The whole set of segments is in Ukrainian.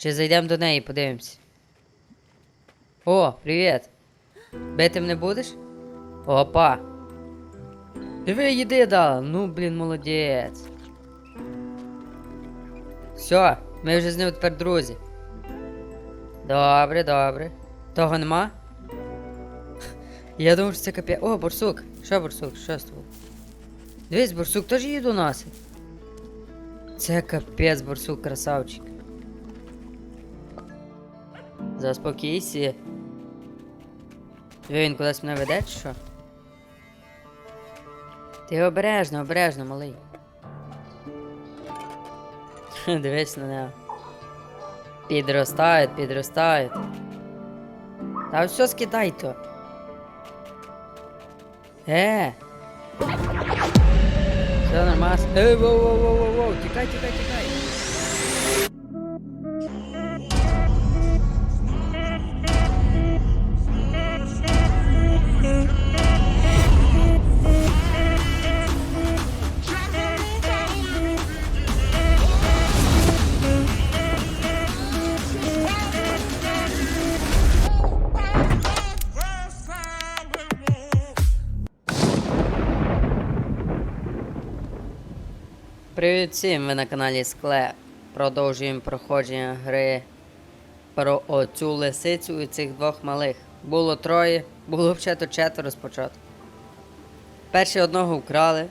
Чи зайдемо до неї, подивимось. О, привіт. Бити мене будеш? Опа. Диви, їди дала. Ну, блін, молодець. Все, ми вже з ним тепер друзі. Добре, добре. Того нема? Я думав, що це капець. О, борсук. Що борсук? Що з тобою? Дивись, борсук теж їду носить. Це капець, борсук, красавчик. Заспокійся. Він кудись мене веде, чи що? Ти обережно, обережно, малий. Дивись на нього. Підростають, підростають. Та все скидай то. Е. Все нормально. Ей, воу, воу, воу, воу, воу, тікай, тікай, тікай. Всім, ви на каналі Склеп. Продовжуємо проходження гри про оцю лисицю і цих двох малих. Було троє, було взагалі четверо спочатку. Перші одного вкрали,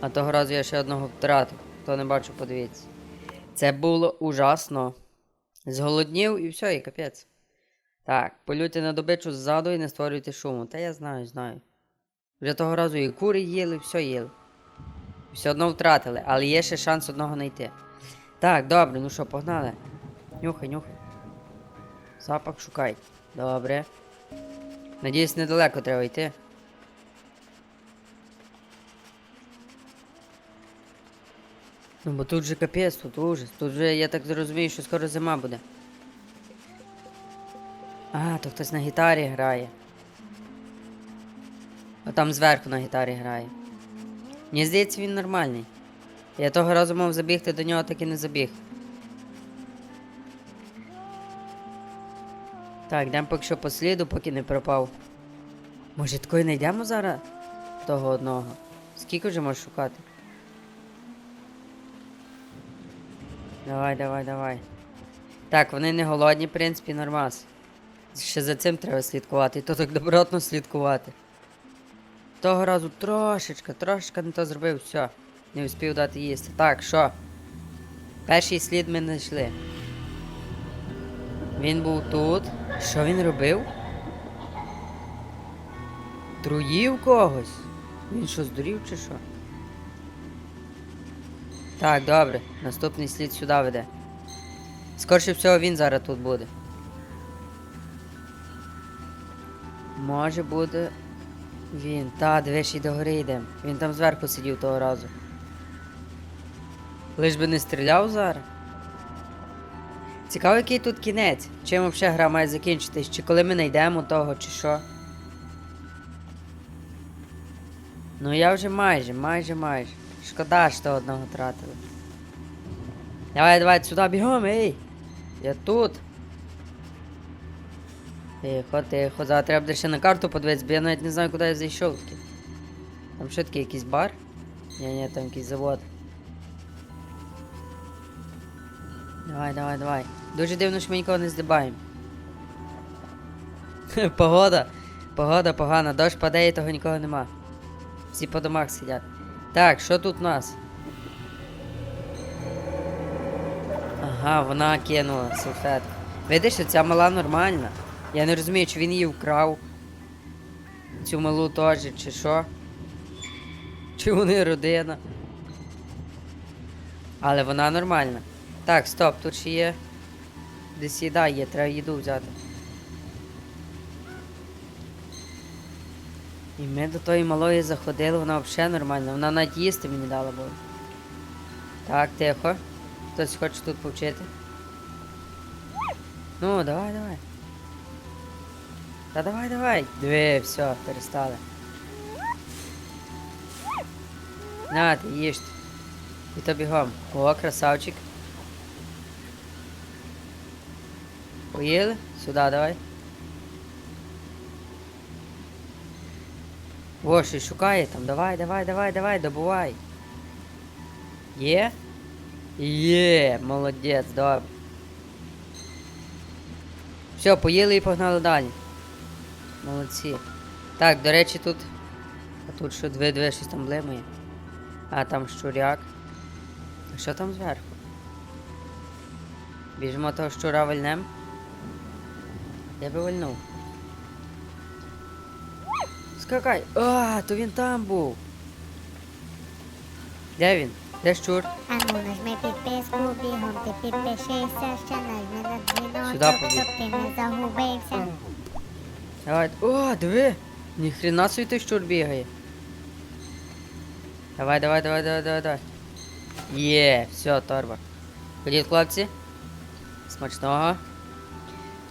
а того разу я ще одного втратив. Хто не бачив, подивіться. Це було ужасно. Зголоднів і все, і капець. Так, полюйте на добичу ззаду і не створюйте шуму. Та я знаю, знаю. Вже того разу і кури їли, все їли. Все одно втратили, але є ще шанс одного знайти. Так, добре, ну що, погнали. Нюхай, нюхай. Запах шукай. Добре. Надіюсь, недалеко треба йти. Ну, бо тут же капець, тут ужас. Тут же, я так зрозумію, що скоро зима буде. А, то хтось на гітарі грає. А там зверху на гітарі грає. Мені здається, він нормальний. Я того разу мав забігти до нього, так і не забіг. Так, йдемо поки що по сліду, поки не пропав. Може, такої не йдемо зараз? Того одного. Скільки вже можеш шукати? Давай, давай, давай. Так, вони не голодні, в принципі, нормас. Ще за цим треба слідкувати, то так добротно слідкувати. Того разу трошечка, трошечка не то зробив, все. Не встиг дати їсти. Так, що? Перший слід ми знайшли. Він був тут. Що він робив? Труїв когось? Він що, здурів чи що? Так, добре. Наступний слід сюди веде. Скорше всього він зараз тут буде. Може буде він, та, дивись, і до гори йде. Він там зверху сидів того разу. Лиш би не стріляв зараз. Цікаво, який тут кінець. Чим взагалі гра має закінчитись? Чи коли ми знайдемо того, чи що? Ну я вже майже, майже, майже. Шкода, що одного тратили. Давай, давай, сюди бігом, ей! Я тут. Тихо, тихо, зараз треба буде ще на карту подивитися, бо я навіть не знаю, куди я зайшов таки. Там що таке, якийсь бар? Ні, ні, там якийсь завод. Давай, давай, давай. Дуже дивно, що ми нікого не здибаємо. Погода. Погода погана, дощ падає і того нікого нема. Всі по домах сидять. Так, що тут у нас? Ага, вона кинула салфетку. Видиш, що ця мала нормальна. Я не розумію, чи він її вкрав. Цю малу теж, чи що. Чи вони родина. Але вона нормальна. Так, стоп, тут ще є. Десь їда є, треба їду взяти. І ми до тої малої заходили, вона взагалі нормальна. Вона навіть їсти мені дала було. Так, тихо. Хтось хоче тут повчити. Ну, давай, давай. Та давай, давай. Диви, все, перестали. На, ти їж. І то бігом. О, красавчик. Поїли? Сюди давай. О, щось шукає там. Давай, давай, давай, давай, добувай. Є? Є, молодець, добре. Все, поїли і погнали далі. Молодці. Так, до речі, тут. А тут що дві дві щось там блимає. А там щуряк. А що там зверху? Біжимо того щура вальнем. Я би вальнув. Скакай! А, то він там був. Де він? Де щур? А ну нажми підписку, бігом ти підпишися, ще нажми на дзвіночок, щоб ти не загубився. Давай. О, диви! Ніхрена собі той щур бігає. Давай, давай, давай, давай, давай, давай. Є, все, торба. Ходіть, хлопці. Смачного.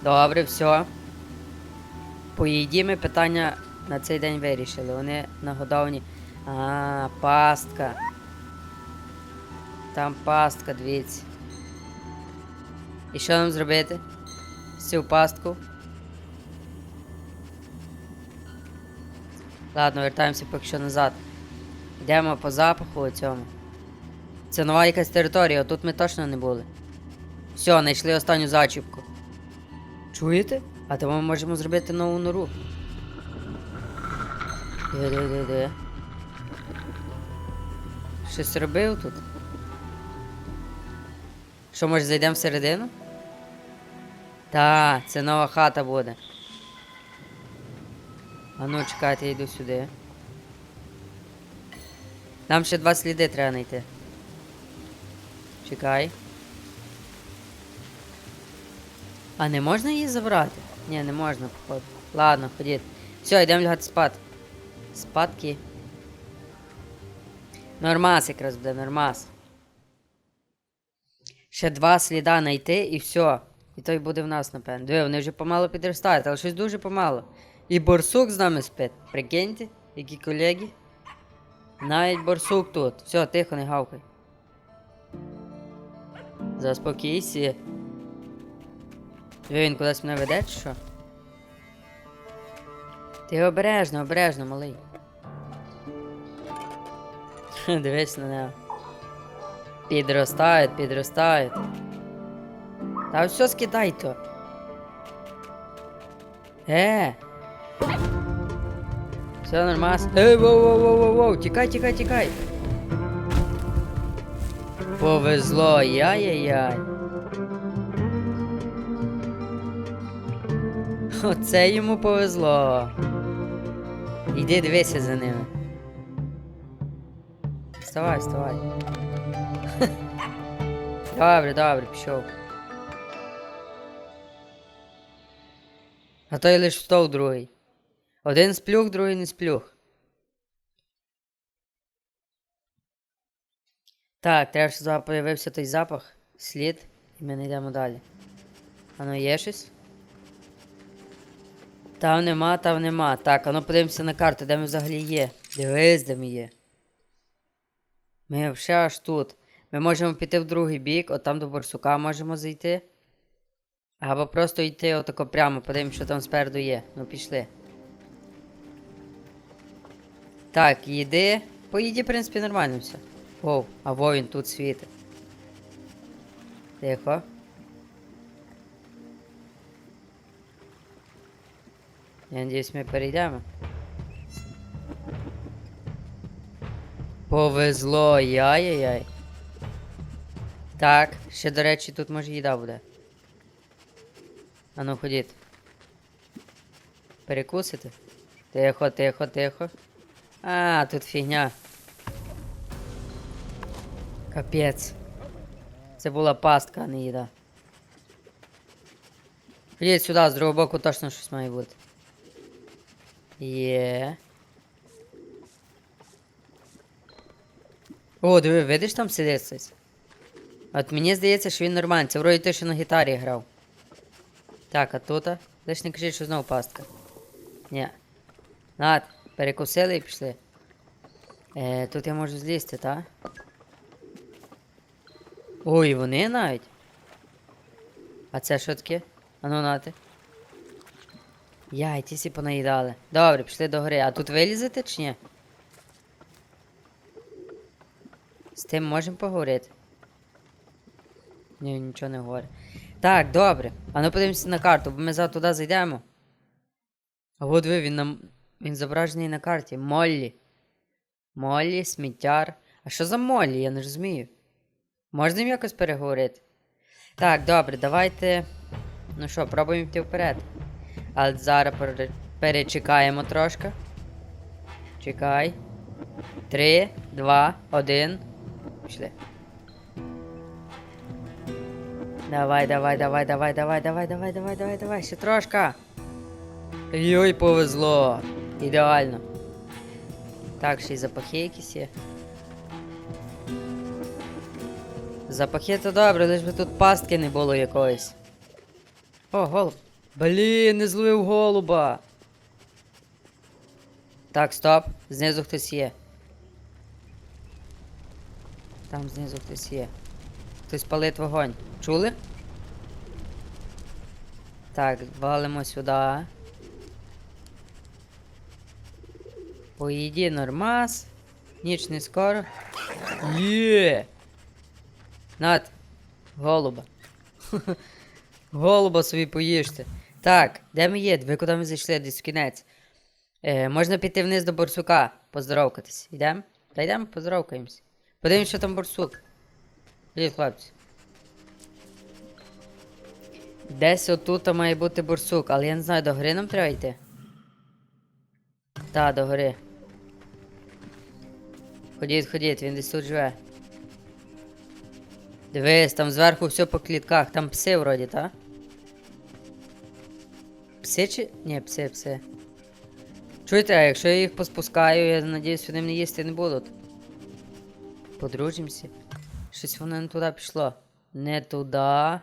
Добре, все. По питання на цей день вирішили. Вони нагодовані. А, пастка. Там пастка, дивіться. І що нам зробити? Цю пастку? Ладно, вертаємося поки що назад. Йдемо по запаху цьому. Це нова якась територія, тут ми точно не були. Все, знайшли останню зачіпку. Чуєте? А то ми можемо зробити нову нору. Де, де, де, де. Щось робив тут? Що, може зайдемо всередину? Та, це нова хата буде. А ну, чекайте, я йду сюди. Нам ще два сліди треба знайти. Чекай. А не можна її забрати? Ні, не можна, походу. Ладно, ходіть. Все, йдемо лягати спати. Спадки. Нормас якраз буде, нормас. Ще два сліда знайти і все. І той буде в нас, напевно. Диви, вони вже помало підростають, але щось дуже помало. І борсук з нами спить. Прикиньте, які колеги. Навіть борсук тут. Все, тихо, не гавкай. Заспокійся. Диви, він кудись мене веде, чи що? Ти обережно, обережно, малий. Дивись на нього. Підростають, підростають. Та все скидай то. Е. Все нормально. Ей, воу, воу, воу, воу, воу, тікай, тікай, тікай. Повезло, яй-яй-яй. Оце йому повезло. Іди дивися за ними. Вставай, вставай. Добре, добре, пішов. А той лиш стов другий. Один сплюх, другий не сплюх. Так, треба, щоб зараз появився той запах, слід, і ми не йдемо далі. Ано є щось? Там нема, там нема. Так, ану подивимося на карту, де ми взагалі є. Дивись, де ми є. Ми взагалі аж тут. Ми можемо піти в другий бік, от там до борсука можемо зайти. Або просто йти отако прямо, подивимось, що там спереду є. Ну, пішли. Так, їди. По їді, в принципі, нормально все. Воу, а воїн тут світить. Тихо. Я надіюсь, ми перейдемо. Повезло, яй-яй-яй. Так, ще, до речі, тут може їда буде. А ну ходіть. Перекусити? Тихо, тихо, тихо. А, тут фігня. Капець. Це була пастка, а не їда. Ходіть сюди, з другого боку точно щось має бути. Є. О, диви, видиш там сидить хтось? От мені здається, що він нормальний. Це вроді той, що на гітарі грав. Так, а тут? Лиш не кажіть, що знову пастка. Ні. Над, перекусили і пішли. Е, тут я можу злізти, так? Ой, вони навіть. А це що таке? Ану нати. Яй, ті всі понаїдали. Добре, пішли до гори. А тут вилізете чи ні? З тим можемо поговорити. Ні, нічого не говорить. Так, добре. А ну подивимося на карту, бо ми зараз туди зайдемо. А от ви, він нам. Він зображений на карті. Моллі. Моллі, сміттяр. А що за Моллі? Я не розумію. Можна їм якось переговорити? Так, добре, давайте. Ну що, пробуємо йти вперед. Але зараз перечекаємо трошки. Чекай. Три, два, один. Пішли. Давай, давай, давай, давай, давай, давай, давай, давай, давай, давай, ще трошка. Йой, повезло. Ідеально. Так, ще й запахи якісь є. Запахи то добре, лиш би тут пастки не було якоїсь. О, голуб. Блін, не зловив голуба. Так, стоп. Знизу хтось є. Там знизу хтось є. Хтось палить вогонь. Чули? Так, валимо сюди. По їді нормас. Ніч не скоро. Є. Над. Голуба. Голуба собі поїжте. Так, де ми є? Ви куди ми зайшли? Десь в кінець. Е, можна піти вниз до борсука, поздоровкатись. Йдемо? Та йдемо, поздоровкаємось. Подивимось, що там борсук. Привіт, хлопці. Десь отут має бути борсук, але я не знаю, до гори нам треба йти. Та, до гори. Ходіть, ходіть, він десь тут живе. Дивись, там зверху все по клітках, там пси вроді, та? Пси чи. Ні, пси, пси. Чуєте, а якщо я їх поспускаю, я надіюсь, вони мене їсти не будуть. Подружимося. Щось воно не туди пішло. Не туди. Е,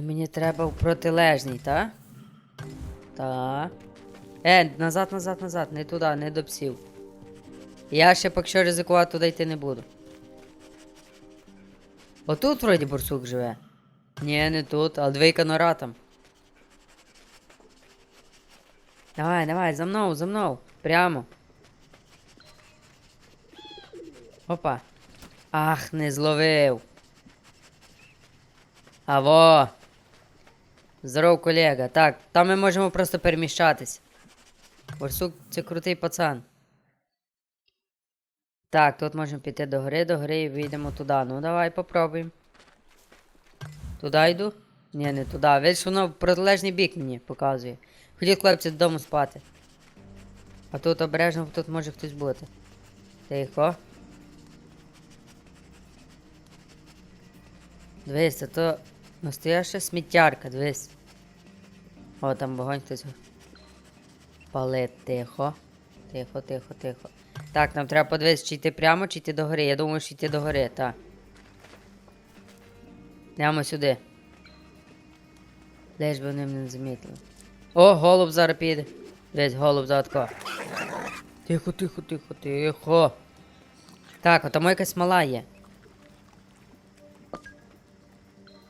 мені треба в протилежній, та? Та. Е, назад, назад, назад, не туди, не до псів. Я ще поки що ризикувати туди йти не буду. Отут вроді борсук живе. Ні, не тут, а двійка нора там. Давай, давай, за мною, за мною. Прямо. Опа. Ах, не зловив. Аво. Здоров, колега. Так, там ми можемо просто переміщатись. Борсук це крутий пацан. Так, тут можемо піти до гори, до гори і вийдемо туди. Ну давай попробуємо. Туди йду? Ні, не туди. Видиш, воно в протилежний бік мені показує. Ходіть, хлопці, додому спати. А тут обережно тут може хтось бути. Тихо. Дивись, це то настояща сміттярка, дивись. О, там вогонь хтось. Палить, тихо. Тихо, тихо, тихо. Так, нам треба подивитися, чи йти прямо, чи йти до гори. Я думаю, що йти до гори, так. Йдемо сюди. Лиш би вони мене не замітили. О, голуб зараз піде. Десь голуб задко. Тихо, тихо, тихо, тихо. Так, а там якась мала є.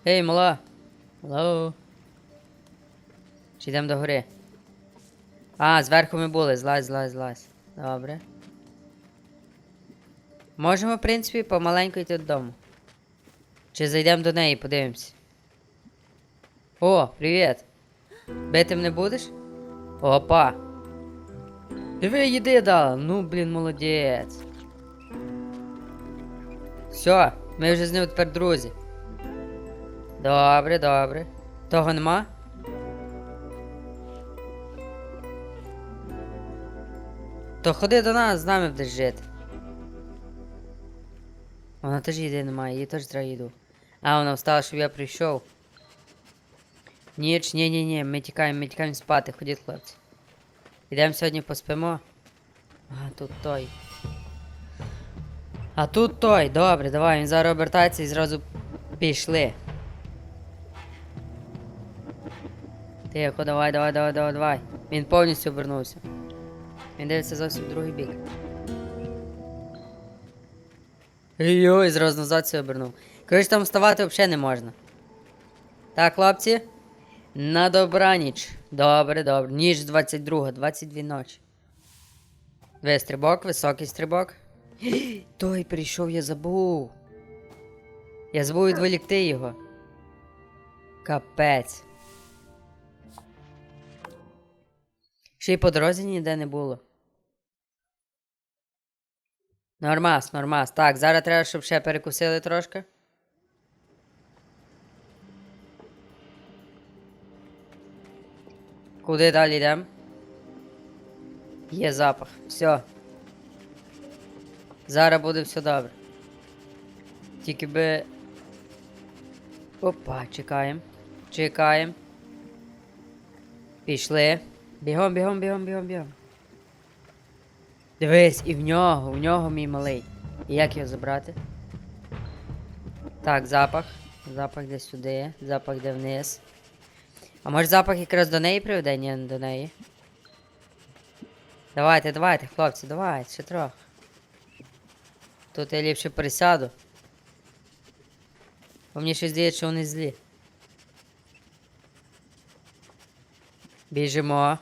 Ей, мала. Алло. Чи йдемо до гори? А, зверху ми були. Злазь, злазь, злазь. Добре. Можемо, в принципі, помаленьку йти додому. Чи зайдемо до неї, подивимось. О, привіт. Бити мене будеш? Опа. Диви, їди дала. Ну, блін, молодець. Все, ми вже з ним тепер друзі. Добре, добре. Того нема? То ходи до нас, з нами будеш жити. Вона теж їди немає, їй теж треба їду. А, вона встала, щоб я прийшов. Ніч, ні, ні, ні, ми тікаємо, ми тікаємо спати, ходіть, хлопці. Ідемо сьогодні поспимо. А, тут той. А тут той, добре, давай, він зараз обертається і зразу пішли. Тихо, давай, давай, давай, давай, давай. Він повністю обернувся. Він дивиться зовсім другий бік. Ой-ой, зразу назад все обернув. Коротше, там вставати взагалі не можна. Так, хлопці. На добраніч. Добре, добре. Ніж 22, 22 ночі. Ви стрибок, високий стрибок. Той прийшов, я забув. Я забув відволікти його. Капець. Ще й по дорозі ніде не було. Нормас, нормас. Так, зараз треба, щоб ще перекусили трошки. Куди далі йдемо? Є запах. Все. Зараз буде все добре. Тільки би. Опа, чекаємо. Чекаємо. Пішли. Бігом, бігом, бігом, бігом, бігом. Дивись, і в нього, в нього мій малий. І як його забрати? Так, запах. Запах де сюди, запах де вниз. А може запах якраз до неї приведе? Ні, не до неї. Давайте, давайте, хлопці, давайте, ще трохи. Тут я ліпше присяду. Бо мені щось здається, що вони злі. Біжимо.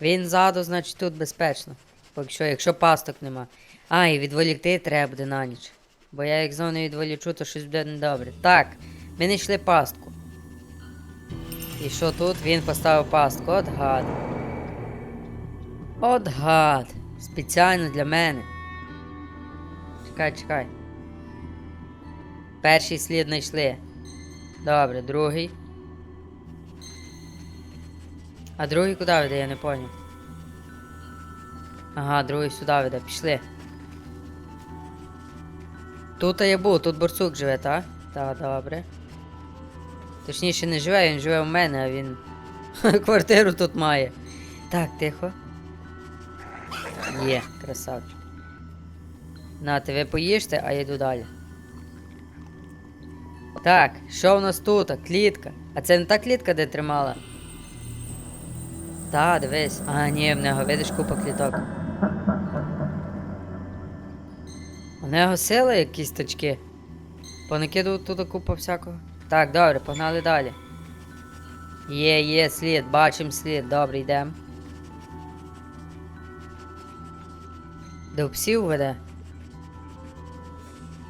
Він ззаду, значить тут безпечно. Поки що, якщо пасток нема. А, і відволікти треба буде на ніч. Бо я як знову відволічу, то щось буде недобре. Так, ми не йшли пастку. І що тут? Він поставив пастку. От гад. От гад. Спеціально для мене. Чекай, чекай. Перший слід знайшли. Добре, другий. А другий куди веде, я не поняв. Ага, другий сюди веде, пішли. Тут я був, тут борцук живе, так? Так, добре. Точніше не живе, він живе у мене, а він квартиру тут має. Так, тихо. Є, красавчик. Нате, ви поїжте, а я йду далі. Так, що в нас тут? Клітка. А це не та клітка, де тримала? Та, дивись. А, ні, в нього видиш купа кліток. У нього сили якісь точки. Понакидав тут купа всякого. Так, добре, погнали далі. Є, є, слід, бачимо слід, добре, йдемо. До псів веде.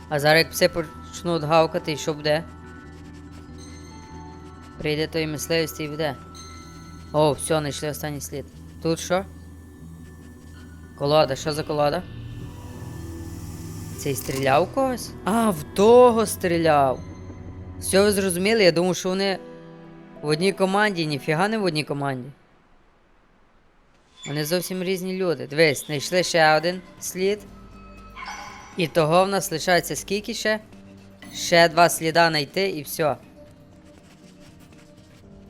А зараз як пси почнуть гавкати, і що буде? Прийде той мисливець і веде. О, все, знайшли останній слід. Тут що? Колода, що за колода? Цей стріляв когось? А, в того стріляв. Все ви зрозуміли? Я думав, що вони в одній команді, ніфіга не в одній команді. Вони зовсім різні люди. Дивись, знайшли ще один слід. І того в нас лишається скільки ще? Ще два сліда знайти і все.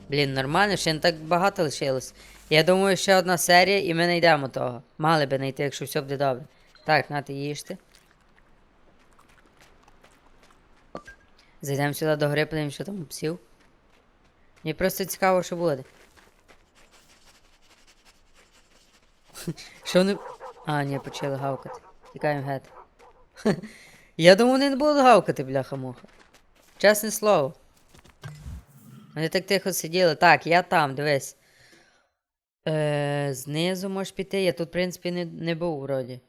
Блін, нормально, ще не так багато лишилось. Я думаю, ще одна серія і ми знайдемо того. Мали би знайти, якщо все буде добре. Так, нати їжте. Зайдемо сюди до гри, подивимось, що там псів. Мені просто цікаво, що буде. Що вони. А, ні, почали гавкати. Тікаємо геть. Я думав, вони не будуть гавкати, бляха-муха. Чесне слово. Вони так тихо сиділи. Так, я там, дивись. Е, знизу можеш піти. Я тут, в принципі, не, не був вроді.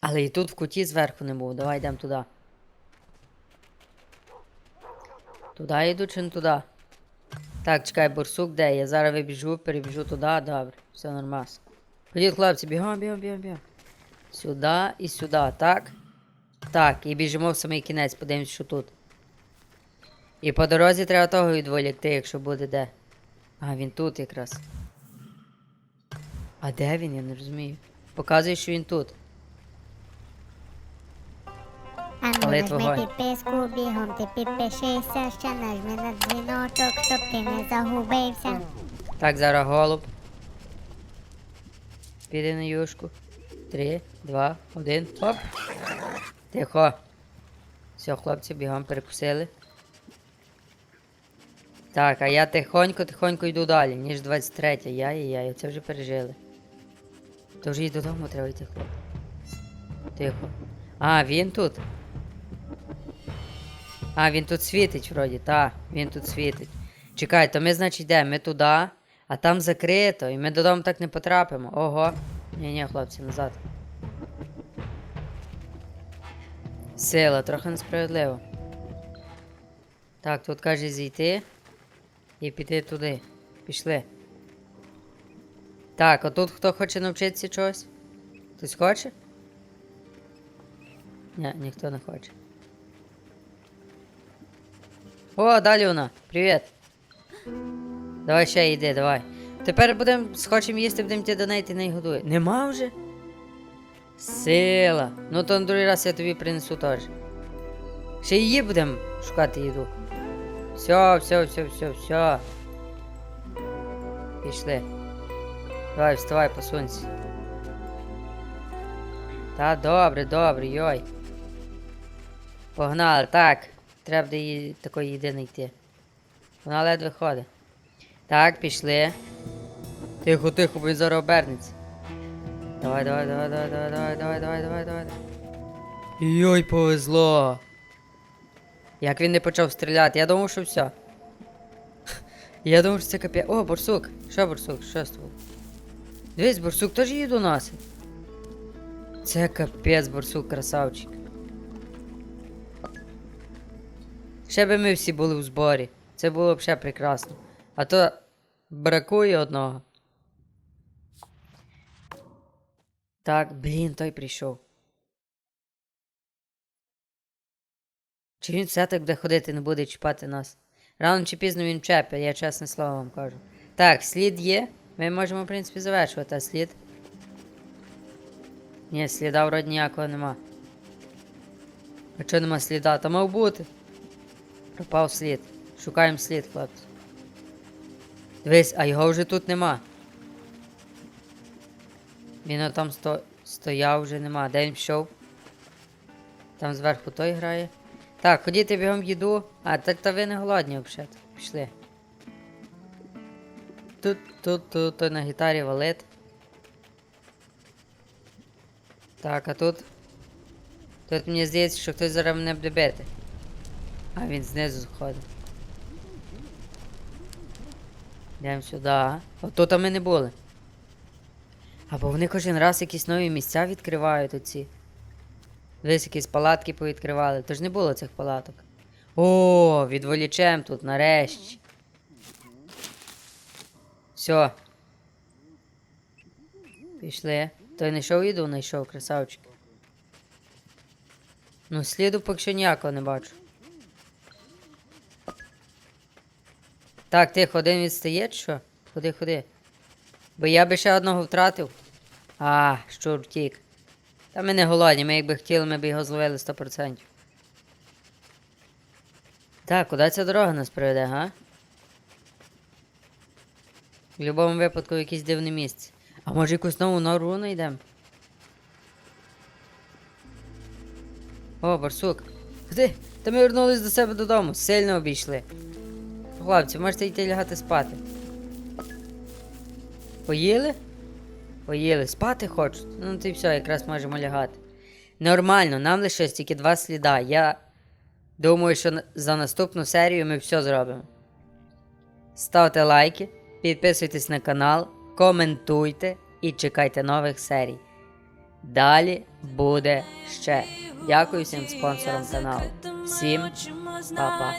Але і тут в куті зверху не був. Давай йдемо туди. Туди йду чи не туди? Так, чекай, борсук де? Я зараз вибіжу, перебіжу туди, добре. Все нормально. Ходіть, хлопці, бігом, бігом, бігом, бігом. Сюди і сюди, так? Так, і біжимо в самий кінець, подивимось, що тут. І по дорозі треба того відволікти, якщо буде де. А, він тут якраз. А де він? Я не розумію. Показує, що він тут. А ну Але нажми підписку бігом, ти підпишися, ще нажми на дзвіночок, щоб ти не загубився. Так, зараз голуб. Піде на юшку. Три, два, один. Оп. Тихо. Все, хлопці, бігом перекусили. Так, а я тихонько-тихонько йду далі, ніж 23. Яй-яй, це вже пережили. То вже і додому треба йти, хлоп. Тихо. А, він тут. А, він тут світить вроді, та, він тут світить. Чекай, то ми, значить, йдемо, ми туди, а там закрито, і ми додому так не потрапимо. Ого. Ні, ні, хлопці, назад. Сила, трохи несправедливо. Так, тут каже зійти і піти туди. Пішли. Так, а тут хто хоче навчитися чогось? Хтось хоче? Ні, ніхто не хоче. О, далі вона. Привіт. Давай ще йди, давай. Тепер будемо, схочемо їсти, будемо йти до неї, ти не годує. Нема вже? Сила. Ну то на другий раз я тобі принесу теж. Ще її будемо шукати їду. Все, все, все, все, все. Пішли. Давай, вставай, посунься. Та добре, добре, йой. Погнали, так. Треба до її такої їди знайти. Вона ледве ходить. Так, пішли. Тихо, тихо, бо він зараз обернеться. Давай, давай, давай, давай, давай, давай, давай, давай, давай, давай. Йой, повезло. Як він не почав стріляти, я думав, що все. Я думав, що це капець. О, борсук. Що борсук? Що з тобою? Дивись, борсук теж її доносить. Це капець, борсук, красавчик. Ще би ми всі були в зборі. Це було б ще прекрасно. А то бракує одного. Так, блін, той прийшов. Чи він все так буде ходити, не буде чіпати нас? Рано чи пізно він чепить, я чесне слово вам кажу. Так, слід є. Ми можемо, в принципі, завершувати, слід. Ні, сліда вроді ніякого нема. А чого нема сліда? Та мав бути. Пропав слід. Шукаємо слід, хлопці. Дивись, а його вже тут нема. Він там сто... стояв вже нема. Де він пішов? Там зверху той грає. Так, ходіти бігом їду. А, так та ви не голодні взагалі. Пішли. Тут, тут, тут, тут на гітарі валит. Так, а тут. Тут мені здається, що хтось зараз мене буде бити. А він знизу ходить. Йдемо сюди. Отут ми не були. Або вони кожен раз якісь нові місця відкривають оці. Десь якісь палатки повідкривали. Тож не було цих палаток. О, відволічем тут нарешті. Все. Пішли. Той знайшов їду, знайшов, красавчик. Ну, сліду поки що ніякого не бачу. Так, тихо, один відстає, що? Ходи, ходи. Бо я би ще одного втратив. А, щур втік. Та ми не голодні, ми якби хотіли, ми б його зловили 100%. Так, куди ця дорога нас приведе, га? В будь-якому випадку в якесь дивне місце. А може якусь нову нору знайдемо? О, барсук. Куди? Та ми вернулись до себе додому, сильно обійшли. Хлопці, можете йти лягати спати. Поїли? Поїли, спати хочуть. Ну ти все, якраз можемо лягати. Нормально, нам лишилось тільки два сліда. Я думаю, що за наступну серію ми все зробимо. Ставте лайки, підписуйтесь на канал, коментуйте і чекайте нових серій. Далі буде ще. Дякую всім спонсорам каналу. Всім па-па.